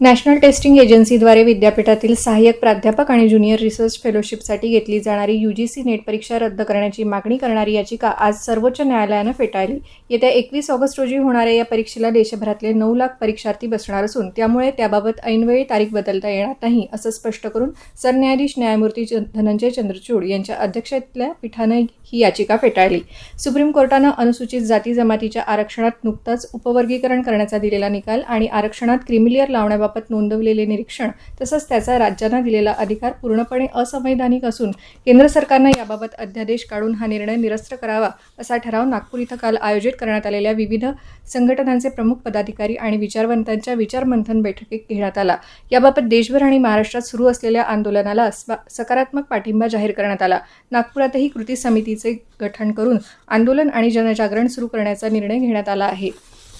National testing एजन्सीद्वारे विद्यापीठातील सहाय्यक प्राध्यापक आणि ज्युनियर रिसर्च फेलोशिपसाठी घेतली जाणारी यू जी सी नेट परीक्षा रद्द करण्याची मागणी करणारी याचिका आज सर्वोच्च न्यायालयानं फेटाळली. येत्या एकवीस ऑगस्ट रोजी होणाऱ्या या परीक्षेला देशभरातले नऊ लाख परीक्षार्थी बसणार असून त्यामुळे त्याबाबत ऐनवेळी तारीख बदलता येणार नाही असं स्पष्ट करून सरन्यायाधीश न्यायमूर्ती च- धनंजय चंद्रचूड यांच्या अध्यक्षतेतल्या पीठानं ही याचिका फेटाळली. सुप्रीम कोर्टानं अनुसूचित जाती जमातीच्या आरक्षणात नुकताच उपवर्गीकरण करण्याचा दिलेला निकाल आणि आरक्षणात क्रिमिलियर लावण्याबाबत नोंदवलेले निरीक्षण तसंच त्याचा राज्यांना दिलेला अधिकार पूर्णपणे असंवैधानिक असून केंद्र सरकारनं याबाबत अध्यादेश काढून हा निर्णय निरस्त करावा असा ठराव नागपूर इथं काल आयोजित करण्यात आलेल्या विविध संघटनांचे प्रमुख पदाधिकारी आणि विचारवंतांच्या विचारमंथन बैठकीत घेण्यात आला. याबाबत देशभर आणि महाराष्ट्रात सुरू असलेल्या आंदोलनाला स्वा- सकारात्मक पाठिंबा जाहीर करण्यात आला. नागपुरातही कृती समितीचे गठन करून आंदोलन आणि जनजागरण सुरू करण्याचा निर्णय घेण्यात आला आहे.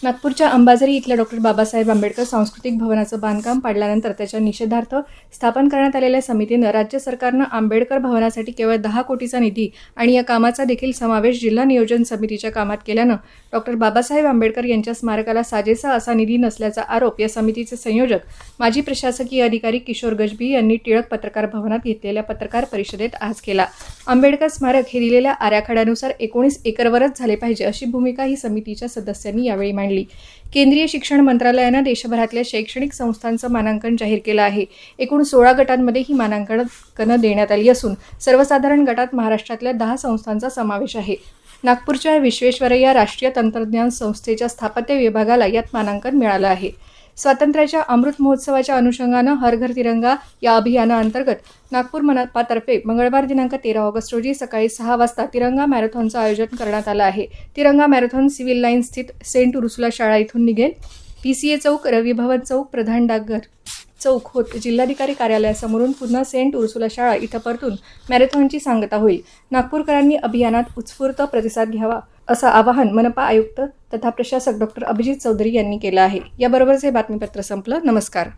नागपूरच्या अंबाझरी इथल्या डॉक्टर बाबासाहेब आंबेडकर सांस्कृतिक भवनाचं बांधकाम पाडल्यानंतर त्याच्या निषेधार्थ स्थापन करण्यात आलेल्या समितीनं राज्य सरकारनं आंबेडकर भवनासाठी केवळ दहा कोटीचा निधी आणि या कामाचा देखील समावेश जिल्हा नियोजन समितीच्या कामात केल्यानं डॉक्टर बाबासाहेब आंबेडकर यांच्या स्मारकाला साजेसा असा निधी नसल्याचा आरोप या समितीचे संयोजक माजी प्रशासकीय अधिकारी किशोर गजबी यांनी टिळक पत्रकार भवनात घेतलेल्या पत्रकार परिषदेत आज केला. आंबेडकर स्मारक हे दिलेल्या आराखड्यानुसार एकोणीस एकरवरच झाले पाहिजे अशी भूमिका ही समितीच्या सदस्यांनी यावेळी मांडली. केंद्रीय शिक्षण मंत्रालयानं देशभरातल्या शैक्षणिक संस्थांचं मानांकन जाहीर केलं आहे. एकूण सोळा गटांमध्ये ही मानांकनं देण्यात आली असून सर्वसाधारण गटात महाराष्ट्रातल्या दहा संस्थांचा समावेश आहे. नागपूरच्या विश्वेश्वरय्या राष्ट्रीय तंत्रज्ञान संस्थेच्या स्थापत्य विभागाला यात मानांकन मिळालं आहे. स्वातंत्र्याच्या अमृत महोत्सवाच्या अनुषंगानं हर घर तिरंगा या अभियानाअंतर्गत नागपूर मनपातर्फे मंगळवार दिनांक तेरा ऑगस्ट रोजी सकाळी सहा वाजता तिरंगा मॅरेथॉनचं आयोजन करण्यात आलं आहे. तिरंगा मॅरेथॉन सिव्हिल लाईन स्थित सेंट उरुसुला शाळा इथून निघेल. पी सी ए चौक रवी भवन चौक प्रधान डाकघर. चौक होत. जिल्हाधिकारी कार्यालयासमोरून पुन्हा सेंट उर्सुला शाळा इथं परतून मॅरेथॉनची सांगता होईल. नागपूरकरांनी अभियानात उत्स्फूर्त प्रतिसाद घ्यावा असं आवाहन मनपा आयुक्त तथा प्रशासक डॉक्टर अभिजित चौधरी यांनी केलं आहे. याबरोबरच हे बातमीपत्र संपलं. नमस्कार.